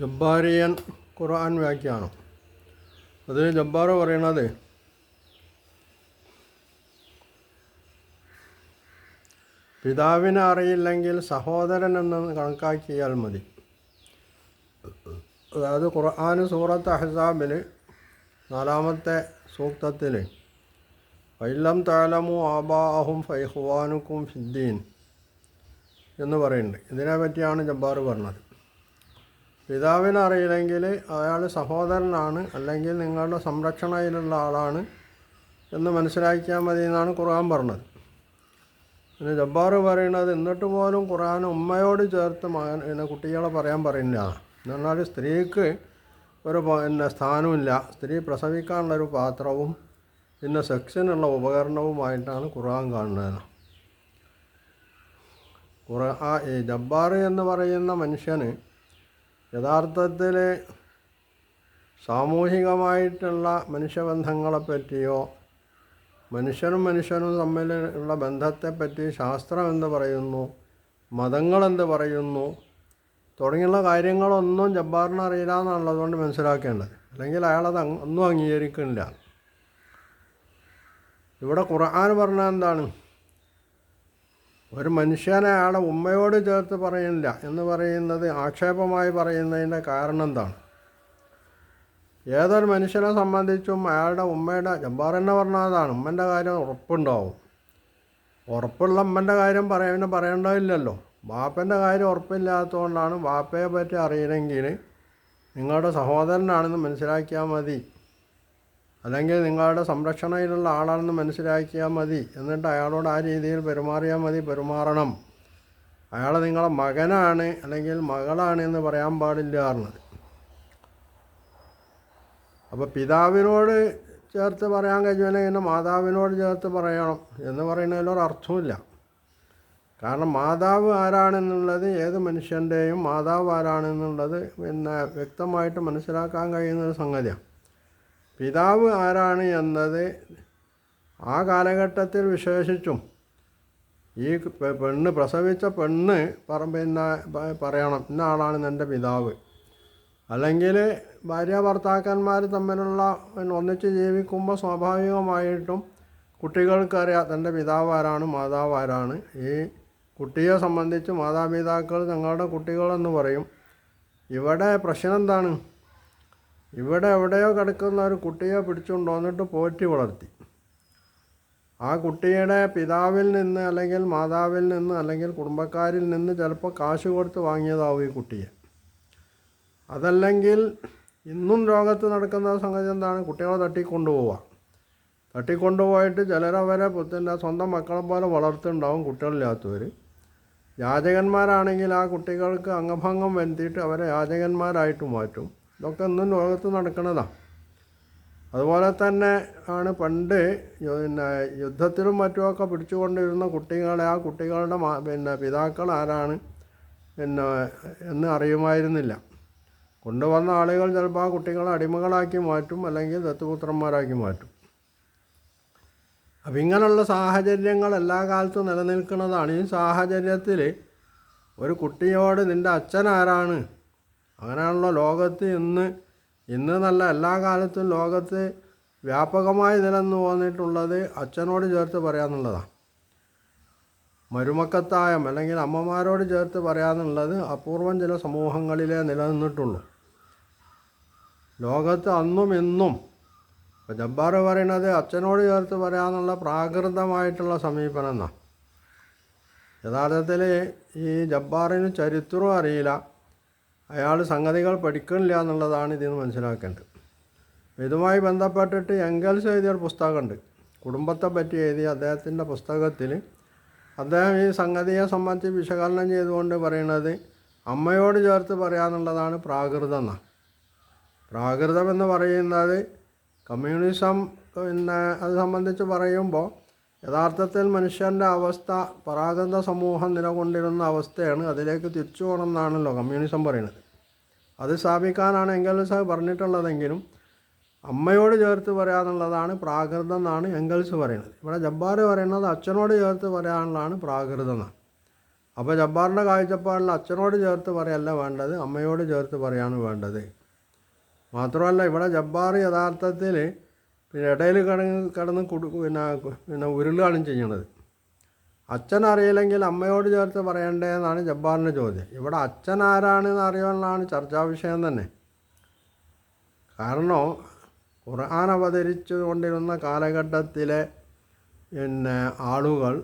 ജബ്ബാരിയൻ ഖുർആൻ വ്യാഖ്യാനം. അതിൽ ജബ്ബാർ പറയണത്? പിതാവിനെ അറിയില്ലെങ്കിൽ സഹോദരൻ എന്ന് കണക്കാക്കിയാൽ മതി. അതായത് ഖുർആൻ സൂറത്ത് അഹ്സാബിൽ നാലാമത്തെ സൂക്തത്തിൽ വൈലം താലമു ആബാഹും ഫൈഹുവാനുക്കും ഫിദ്ദീൻ എന്ന് പറയുന്നുണ്ട്. ഇതിനെ പറ്റിയാണ് ജബ്ബാർ പറഞ്ഞത്. പിതാവിനെ അറിയില്ലെങ്കിൽ അയാൾ സഹോദരനാണ് അല്ലെങ്കിൽ നിങ്ങളുടെ സംരക്ഷണയിലുള്ള ആളാണ് എന്ന് മനസ്സിലാക്കിയാൽ മതി എന്നാണ് ഖുർആൻ പറഞ്ഞത്. പിന്നെ ജബ്ബാർ പറയുന്നത് എന്നിട്ട് പോലും ഖുർആൻ ഉമ്മയോട് ചേർത്ത് മകൻ പിന്നെ കുട്ടികളെ പറയാൻ പറയുന്നില്ല. എന്ന് പറഞ്ഞാൽ സ്ത്രീക്ക് ഒരു പിന്നെ സ്ഥാനമില്ല. സ്ത്രീ പ്രസവിക്കാനുള്ളൊരു പാത്രവും പിന്നെ സെക്സിനുള്ള ഉപകരണവുമായിട്ടാണ് ഖുർആൻ കാണുന്നത്. ഖുർആ ജബ്ബാർ എന്ന് പറയുന്ന മനുഷ്യന് യഥാർത്ഥത്തിൽ സാമൂഹികമായിട്ടുള്ള മനുഷ്യബന്ധങ്ങളെപ്പറ്റിയോ മനുഷ്യനും മനുഷ്യനും തമ്മിലുള്ള ബന്ധത്തെപ്പറ്റി ശാസ്ത്രം എന്ത് പറയുന്നു മതങ്ങളെന്ത് പറയുന്നു തുടങ്ങിയുള്ള കാര്യങ്ങളൊന്നും ജബ്ബാറിന് അറിയില്ല എന്നുള്ളതുകൊണ്ട് മനസ്സിലാക്കേണ്ടത്. അല്ലെങ്കിൽ അയാളത് ഒന്നും അംഗീകരിക്കുന്നില്ല. ഇവിടെ ഖുർആൻ പറഞ്ഞാൽ എന്താണ്? ഒരു മനുഷ്യനെ ആളെ ഉമ്മയോട് ചേർത്ത് പറയുന്നില്ല എന്ന് പറയുന്നത് ആക്ഷേപമായി പറയുന്നതിന്റെ കാരണം എന്താണ്? ഏതൊരു മനുഷ്യനെ സംബന്ധിച്ചും അയാളുടെ ഉമ്മയുടെ ജബ്ബാർ തന്നെ അതാണ് ഉമ്മന്റെ കാര്യം ഉറപ്പുണ്ടാവും. ഉറപ്പുള്ള ഉമ്മന്റെ കാര്യം പറയാൻ പറയേണ്ടതില്ലല്ലോ. ബാപ്പന്റെ കാര്യം ഉറപ്പില്ലാത്തതുകൊണ്ടാണ് ബാപ്പയെ പറ്റി അറിയണമെങ്കിൽ നിങ്ങളുടെ സഹോദരനാണെന്ന് മനസ്സിലാക്കിയാൽ മതി. അല്ലെങ്കിൽ നിങ്ങളുടെ സംരക്ഷണയിലുള്ള ആളാണെന്ന് മനസ്സിലാക്കിയാൽ മതി. എന്നിട്ട് അയാളോട് ആ രീതിയിൽ പെരുമാറിയാൽ മതി. പെരുമാറണം. അയാൾ നിങ്ങളെ മകനാണ് അല്ലെങ്കിൽ മകളാണ് എന്ന് പറയാൻ പാടില്ല എന്ന് അപ്പോൾ പിതാവിനോട് ചേർത്ത് പറയാൻ കഴിയുമെങ്കിൽ എന്റെ മാതാവിനോട് ചേർത്ത് പറയണം എന്ന് പറയുന്നതിലൊരു അർത്ഥമില്ല കാരണം മാതാവ് ആരാണെന്നുള്ളത് ഏത് മനുഷ്യന്റെയും മാതാവ് ആരാണെന്നുള്ളത് പിന്നെ വ്യക്തമായിട്ട് മനസ്സിലാക്കാൻ കഴിയുന്ന ഒരു സംഗതിയാണ്. പിതാവ് ആരാണ് എന്നത് ആ കാലഘട്ടത്തിൽ വിശേഷിച്ചും ഈ പെണ്ണ് പ്രസവിച്ച പെണ്ണ് പിന്നെ പറയണം. ഇന്ന ആളാണ് എന്റെ പിതാവ്. അല്ലെങ്കിൽ ഭാര്യ ഭർത്താക്കന്മാർ തമ്മിലുള്ള ഒന്നിച്ച് ജീവിക്കുമ്പോൾ സ്വാഭാവികമായിട്ടും കുട്ടികൾക്കറിയാം തന്റെ പിതാവ് ആരാണ് മാതാവ് ആരാണ്. ഈ കുട്ടിയെ സംബന്ധിച്ച് മാതാപിതാക്കൾ തങ്ങളുടെ കുട്ടികളെന്ന് പറയും. ഇവിടെ പ്രശ്നം എന്താണ്? ഇവിടെ എവിടെയോ കിടക്കുന്ന ഒരു കുട്ടിയെ പിടിച്ചുകൊണ്ട് വന്നിട്ട് പോറ്റി വളർത്തി. ആ കുട്ടിയുടെ പിതാവിൽ നിന്ന് അല്ലെങ്കിൽ മാതാവിൽ നിന്ന് അല്ലെങ്കിൽ കുടുംബക്കാരിൽ നിന്ന് ചിലപ്പോൾ കാശ് കൊടുത്ത് വാങ്ങിയതാവും ഈ കുട്ടിയെ. അതല്ലെങ്കിൽ ഇന്നും ലോകത്ത് നടക്കുന്ന സംഗതി എന്താണ്? കുട്ടികളെ തട്ടിക്കൊണ്ടുപോവുക. തട്ടിക്കൊണ്ടുപോയിട്ട് ചിലരവരെ പുത്തിന്റെ സ്വന്തം മക്കളെ പോലെ വളർത്തുണ്ടാവും കുട്ടികളില്ലാത്തവർ യാചകന്മാരാണെങ്കിൽ ആ കുട്ടികൾക്ക് അംഗഭംഗം വരുത്തിയിട്ട് അവരെ യാചകന്മാരായിട്ട് മാറ്റും. ഇതൊക്കെ ഇന്നും ലോകത്ത് നടക്കുന്നതാണ് അതുപോലെ തന്നെ ആണ് പണ്ട് പിന്നെ യുദ്ധത്തിലും മറ്റുമൊക്കെ പിടിച്ചുകൊണ്ടിരുന്ന കുട്ടികളെ ആ കുട്ടികളുടെ പിന്നെ പിതാക്കൾ ആരാണ് പിന്നെ എന്ന് അറിയുമായിരുന്നില്ല. കൊണ്ടുവന്ന ആളുകൾ ചിലപ്പോൾ ആ കുട്ടികളെ അടിമകളാക്കി മാറ്റും അല്ലെങ്കിൽ ദത്തുപുത്രന്മാരാക്കി മാറ്റും. അപ്പം ഇങ്ങനെയുള്ള സാഹചര്യങ്ങൾ എല്ലാ കാലത്തും നിലനിൽക്കുന്നതാണ്. ഈ സാഹചര്യത്തിൽ ഒരു കുട്ടിയോട് നിന്റെ അച്ഛൻ ആരാണ്? അങ്ങനെയാണല്ലോ ലോകത്ത് ഇന്ന് ഇന്ന് നല്ല എല്ലാ കാലത്തും ലോകത്ത് വ്യാപകമായി നിലന്നു പോന്നിട്ടുള്ളത് അച്ഛനോട് ചേർത്ത് പറയാമെന്നുള്ളതാണ് മരുമക്കത്തായം അല്ലെങ്കിൽ അമ്മമാരോട് ചേർത്ത് പറയാമെന്നുള്ളത് അപൂർവം ചില സമൂഹങ്ങളിലെ നിലനിന്നിട്ടുള്ളൂ. ലോകത്ത് അന്നും ഇന്നും ഇപ്പം ജബ്ബാർ പറയണത് അച്ഛനോട് ചേർത്ത് പറയാമെന്നുള്ള പ്രാകൃതമായിട്ടുള്ള സമീപനം എന്നാണ് യഥാർത്ഥത്തിൽ ഈ ജബ്ബാറിന് ചരിത്രവും അറിയില്ല. അയാൾ സംഗതികൾ പഠിക്കണില്ല എന്നുള്ളതാണ് ഇതിൽ നിന്ന് മനസ്സിലാക്കേണ്ടത്. ഇതുമായി ബന്ധപ്പെട്ടിട്ട് എങ്കൽസ് എഴുതിയൊരു പുസ്തകമുണ്ട്. കുടുംബത്തെ പറ്റി എഴുതിയ അദ്ദേഹത്തിന്റെ പുസ്തകത്തിൽ അദ്ദേഹം ഈ സംഗതിയെ സംബന്ധിച്ച് വിശകലനം ചെയ്തുകൊണ്ട് പറയുന്നത് അമ്മയോട് ചേർത്ത് പറയാന്നുള്ളതാണ് പ്രാകൃതം എന്നാണ്. പ്രാകൃതം എന്ന് പറയുന്നത് കമ്മ്യൂണിസം പിന്നെ അത് സംബന്ധിച്ച് പറയുമ്പോൾ യഥാർത്ഥത്തിൽ മനുഷ്യന്റെ അവസ്ഥ പ്രാകൃത സമൂഹം നിലകൊണ്ടിരുന്ന അവസ്ഥയാണ് അതിലേക്ക് തിരിച്ചു പോകണമെന്നാണല്ലോ കമ്മ്യൂണിസം പറയുന്നത്. അത് സ്ഥാപിക്കാനാണ് എങ്കൽസ് പറഞ്ഞിട്ടുള്ളതെങ്കിലും അമ്മയോട് ചേർത്ത് പറയാന്നുള്ളതാണ് പ്രാകൃതം എന്നാണ് എങ്കൽസ് പറയുന്നത്. ഇവിടെ ജബ്ബാർ പറയുന്നത് അച്ഛനോട് ചേർത്ത് പറയാനുള്ളതാണ് പ്രാകൃതം എന്നാണ്. അപ്പോൾ ജബ്ബാറിന്റെ കാഴ്ചപ്പാടിൽ അച്ഛനോട് ചേർത്ത് പറയല്ല വേണ്ടത് അമ്മയോട് ചേർത്ത് പറയാണ് വേണ്ടത്. മാത്രമല്ല ഇവിടെ ജബ്ബാർ യഥാർത്ഥത്തിൽ പിന്നെ ഇടയിൽ കടന്ന് കടന്ന് കൊടു പിന്നെ പിന്നെ ഉരുളുകയാണ് ചെയ്യണത്. അച്ഛൻ അറിയില്ലെങ്കിൽ അമ്മയോട് ചേർത്ത് പറയണ്ടേന്നാണ് ജബ്ബാറിന്റെ ചോദ്യം. ഇവിടെ അച്ഛൻ ആരാണെന്ന് അറിയാനുള്ളതാണ് ചർച്ചാ വിഷയം തന്നെ. കാരണം ഖുർആൻ അവതരിച്ചു കൊണ്ടിരുന്ന കാലഘട്ടത്തിലെ പിന്നെ ആളുകൾ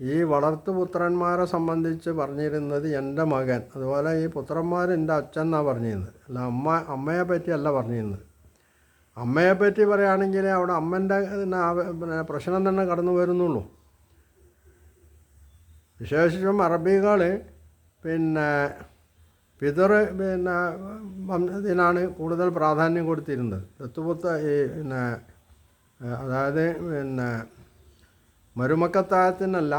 ഈ വളർത്തുപുത്രന്മാരെ സംബന്ധിച്ച് പറഞ്ഞിരുന്നത് എന്റെ മകൻ. അതുപോലെ ഈ പുത്രന്മാർ എന്റെ അച്ഛൻ എന്നാണ് പറഞ്ഞിരുന്നത്. അല്ല അമ്മ അമ്മയെ പറ്റിയല്ല പറഞ്ഞിരുന്നത്. അമ്മയെ പറ്റി പറയുകയാണെങ്കിൽ അവിടെ അമ്മന്റെ പിന്നെ പ്രശ്നം തന്നെ കടന്നു വരുന്നുള്ളൂ. വിശേഷിച്ചും അറബികൾ പിന്നെ പിതർ പിന്നെ ഇതിനാണ് കൂടുതൽ പ്രാധാന്യം കൊടുത്തിരുന്നത്. ദത്തുപുത്ത ഈ പിന്നെ അതായത് പിന്നെ മരുമക്കത്തായത്തിനല്ല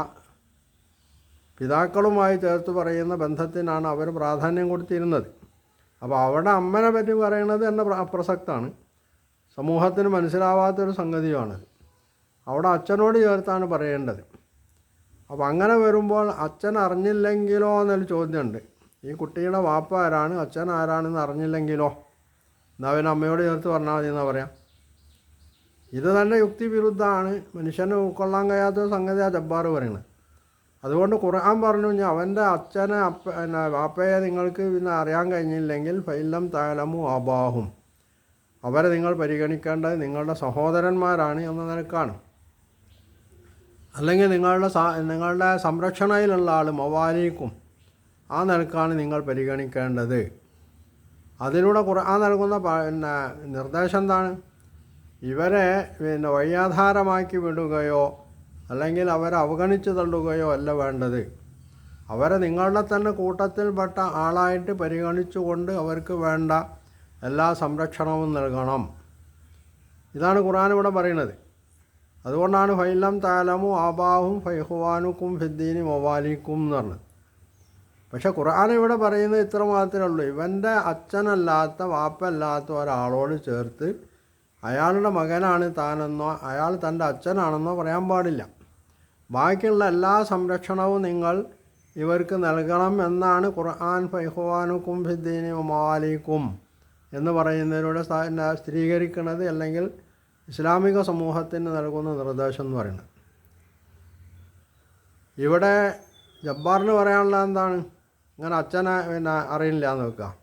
പിതാക്കളുമായി ചേർത്ത് പറയുന്ന ബന്ധത്തിനാണ് അവർ പ്രാധാന്യം കൊടുത്തിരുന്നത്. അപ്പോൾ അവിടെ അമ്മനെ പറ്റി പറയുന്നത് തന്നെ പ്രസക്തമാണ് സമൂഹത്തിന് മനസ്സിലാവാത്തൊരു സംഗതിയാണ്. അവിടെ അച്ഛനോട് ചേർത്താണ് പറയേണ്ടത്. അപ്പോൾ അങ്ങനെ വരുമ്പോൾ അച്ഛൻ അറിഞ്ഞില്ലെങ്കിലോ എന്നൊരു ചോദ്യമുണ്ട്. ഈ കുട്ടിയുടെ വാപ്പ ആരാണ്? അച്ഛൻ ആരാണെന്ന് അറിഞ്ഞില്ലെങ്കിലോ? എന്നാൽ അവൻ അമ്മയോട് ചേർത്ത് പറഞ്ഞാൽ മതി എന്നാ പറയാം? ഇത് തന്നെ യുക്തിവിരുദ്ധമാണ്. മനുഷ്യനെ ഉൾക്കൊള്ളാൻ കഴിയാത്ത സംഗതി ആ ജബ്ബാർ പറയുന്നത്. അതുകൊണ്ട് ഖുർആൻ പറഞ്ഞു ഞാൻ അവന്റെ അച്ഛനെ അപ്പ പിന്നെ വാപ്പയെ നിങ്ങൾക്ക് പിന്നെ അറിയാൻ കഴിഞ്ഞില്ലെങ്കിൽ ഫൈലം താലമു അബാഹും. അവരെ നിങ്ങൾ പരിഗണിക്കേണ്ടത് നിങ്ങളുടെ സഹോദരന്മാരാണ് എന്ന നിലക്കാണ്. അല്ലെങ്കിൽ നിങ്ങളുടെ നിങ്ങളുടെ സംരക്ഷണയിലുള്ള ആൾ മൊവാലിക്കും ആ നിലക്കാണ് നിങ്ങൾ പരിഗണിക്കേണ്ടത്. അതിലൂടെ ഖുർആൻ നൽകുന്ന പിന്നെ നിർദ്ദേശം എന്താണ്? ഇവരെ പിന്നെ വഴിയാധാരമാക്കി വിടുകയോ അല്ലെങ്കിൽ അവരെ അവഗണിച്ച് തള്ളുകയോ അല്ല വേണ്ടത്. അവരെ നിങ്ങളുടെ തന്നെ കൂട്ടത്തിൽപ്പെട്ട ആളായിട്ട് പരിഗണിച്ചുകൊണ്ട് അവർക്ക് വേണ്ട എല്ലാ സംരക്ഷണവും നൽകണം. ഇതാണ് ഖുർആൻ ഇവിടെ പറയുന്നത്. അതുകൊണ്ടാണ് ഫൈലം താലമു ആബാഹും ഫൈഹുവാനുക്കും ഫിദ്ദീനും ഒവാലിക്കും എന്ന് പറഞ്ഞത്. പക്ഷെ ഖുർആൻ ഇവിടെ പറയുന്നത് ഇത്ര മാത്രമേ ഉള്ളൂ. ഇവന്റെ അച്ഛനല്ലാത്ത വാപ്പല്ലാത്ത ഒരാളോട് ചേർത്ത് അയാളുടെ മകനാണ് താനെന്നോ അയാൾ തന്റെ അച്ഛനാണെന്നോ പറയാൻ പാടില്ല. ബാക്കിയുള്ള എല്ലാ സംരക്ഷണവും നിങ്ങൾ ഇവർക്ക് നൽകണം എന്നാണ് ഖുർആൻ ഫൈഹുവാനുക്കും ഫിദ്ദീനും മൊവാലിക്കും. എന്ന് പറയുന്നതിലൂടെ സ്ഥ- സ്ഥിരീകരിക്കുന്നത് അല്ലെങ്കിൽ ഇസ്ലാമിക സമൂഹത്തിന് നൽകുന്ന നിർദ്ദേശം എന്ന് പറയുന്നത്. ഇവിടെ ജബ്ബാറിന് പറയാനുള്ള എന്താണ്? ഇങ്ങനെ അച്ഛനെ പിന്നെ അറിയില്ല എന്ന് വെക്കുക.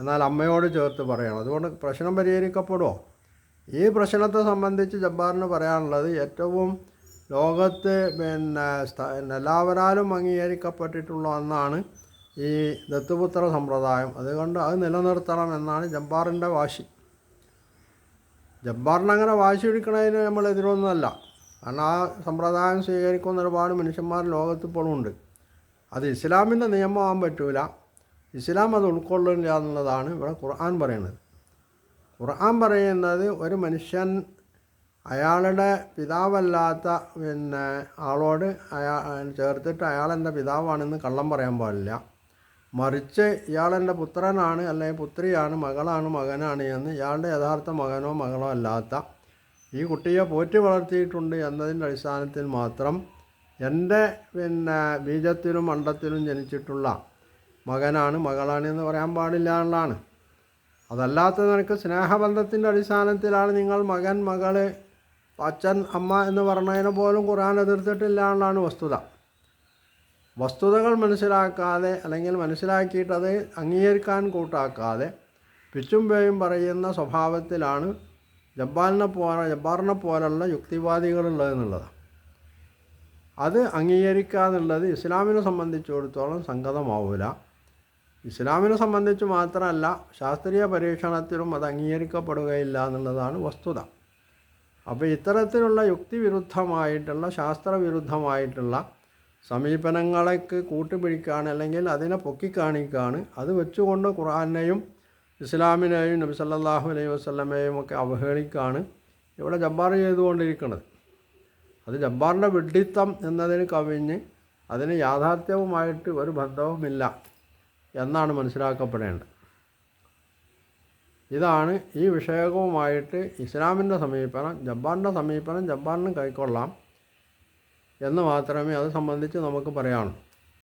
എന്നാൽ അമ്മയോട് ചേർത്ത് പറയണം. അതുകൊണ്ട് പ്രശ്നം പരിഹരിക്കപ്പെടുമോ? ഈ പ്രശ്നത്തെ സംബന്ധിച്ച് ജബ്ബാറിന് പറയാനുള്ളത് ഏറ്റവും ലോകത്ത് പിന്നെ എല്ലാവരാലും അംഗീകരിക്കപ്പെട്ടിട്ടുള്ള ഒന്നാണ് ഈ ദത്തുപുത്ര സമ്പ്രദായം. അതുകൊണ്ട് അത് നിലനിർത്തണം എന്നാണ് ജബ്ബാറിന്റെ വാശി. ജബ്ബാറിന് വാശി പിടിക്കണതിന് നമ്മൾ എതിരൊന്നുമല്ല. കാരണം ആ സമ്പ്രദായം സ്വീകരിക്കുന്ന ഒരുപാട് മനുഷ്യന്മാർ ലോകത്ത് ഇപ്പോഴും ഉണ്ട്. അത് ഇസ്ലാമിന്റെ നിയമമാകാൻ പറ്റൂല. ഇസ്ലാം അത് ഉൾക്കൊള്ളില്ല എന്നുള്ളതാണ് ഇവിടെ ഖുർആൻ പറയുന്നത്. ഖുർആൻ പറയുന്നത് ഒരു മനുഷ്യൻ അയാളുടെ പിതാവല്ലാത്ത പിന്നെ ആളോട് അയാൾ ചേർത്തിട്ട് അയാളെന്റെ പിതാവാണെന്ന് കള്ളം പറയാൻ പാടില്ല. മറിച്ച് ഇയാളെന്റെ പുത്രനാണ് അല്ലെങ്കിൽ പുത്രിയാണ് മകളാണ് മകനാണ് എന്ന് ഇയാളുടെ യഥാർത്ഥ മകനോ മകളോ അല്ലാത്ത ഈ കുട്ടിയെ പോറ്റി വളർത്തിയിട്ടുണ്ട് എന്നതിന്റെ അടിസ്ഥാനത്തിൽ മാത്രം എന്റെ പിന്നെ ബീജത്തിലും അണ്ടത്തിലും ജനിച്ചിട്ടുള്ള മകനാണ് മകളാണ് എന്ന് പറയാൻ പാടില്ല എന്നുള്ളതാണ്. അതല്ലാത്ത നിനക്ക് സ്നേഹബന്ധത്തിന്റെ അടിസ്ഥാനത്തിലാണ് നിങ്ങൾ മകൻ മകൾ അച്ഛൻ അമ്മ എന്ന് പറഞ്ഞതിനെ പോലും ഖുർആൻ എതിർത്തിട്ടില്ല എന്നുള്ളതാണ് വസ്തുത. വസ്തുതകൾ മനസ്സിലാക്കാതെ അല്ലെങ്കിൽ മനസ്സിലാക്കിയിട്ട് അംഗീകരിക്കാൻ കൂട്ടാക്കാതെ പിച്ചും പേയും പറയുന്ന സ്വഭാവത്തിലാണ് ജബ്ബാലിനെ പോലെ ജബ്ബാറിനെ പോലുള്ള യുക്തിവാദികളുള്ളതെന്നുള്ളത് അത് അംഗീകരിക്കാന്നുള്ളത് ഇസ്ലാമിനെ സംബന്ധിച്ചിടത്തോളം സംഗതമാവില്ല ഇസ്ലാമിനെ സംബന്ധിച്ച് മാത്രമല്ല ശാസ്ത്രീയ പരീക്ഷണത്തിലും അത് അംഗീകരിക്കപ്പെടുകയില്ല എന്നുള്ളതാണ് വസ്തുത. അപ്പോൾ ഇത്തരത്തിലുള്ള യുക്തിവിരുദ്ധമായിട്ടുള്ള ശാസ്ത്രവിരുദ്ധമായിട്ടുള്ള സമീപനങ്ങളെക്ക് കൂട്ടുപിടിക്കുകയാണ് അല്ലെങ്കിൽ അതിനെ പൊക്കിക്കാണിക്കുകയാണ്. അത് വെച്ചുകൊണ്ട് ഖുറാനെയും ഇസ്ലാമിനെയും നബി സല്ലാഹു അലൈഹി വസ്ലമയും ഒക്കെ അവഹേളിക്കുകയാണ്. ഇവിടെ ജബ്ബാർ ചെയ്തുകൊണ്ടിരിക്കുന്നത്. അത് ജബ്ബാറിന്റെ വിഡ്ഢിത്തം എന്നതിന് കവിഞ്ഞ് അതിന് യാഥാർത്ഥ്യവുമായിട്ട് ഒരു ബന്ധവുമില്ല എന്നാണ് മനസ്സിലാക്കപ്പെടേണ്ടത്. ഇതാണ് ഈ വിഷയവുമായിട്ട് ഇസ്ലാമിന്റെ സമീപനം ജബ്ബാറിന്റെ സമീപനം ജബ്ബാറിനും കൈക്കൊള്ളാം. എന്ന് മാത്രമേ അത് സംബന്ധിച്ച് നമുക്ക് പറയാനുള്ളൂ.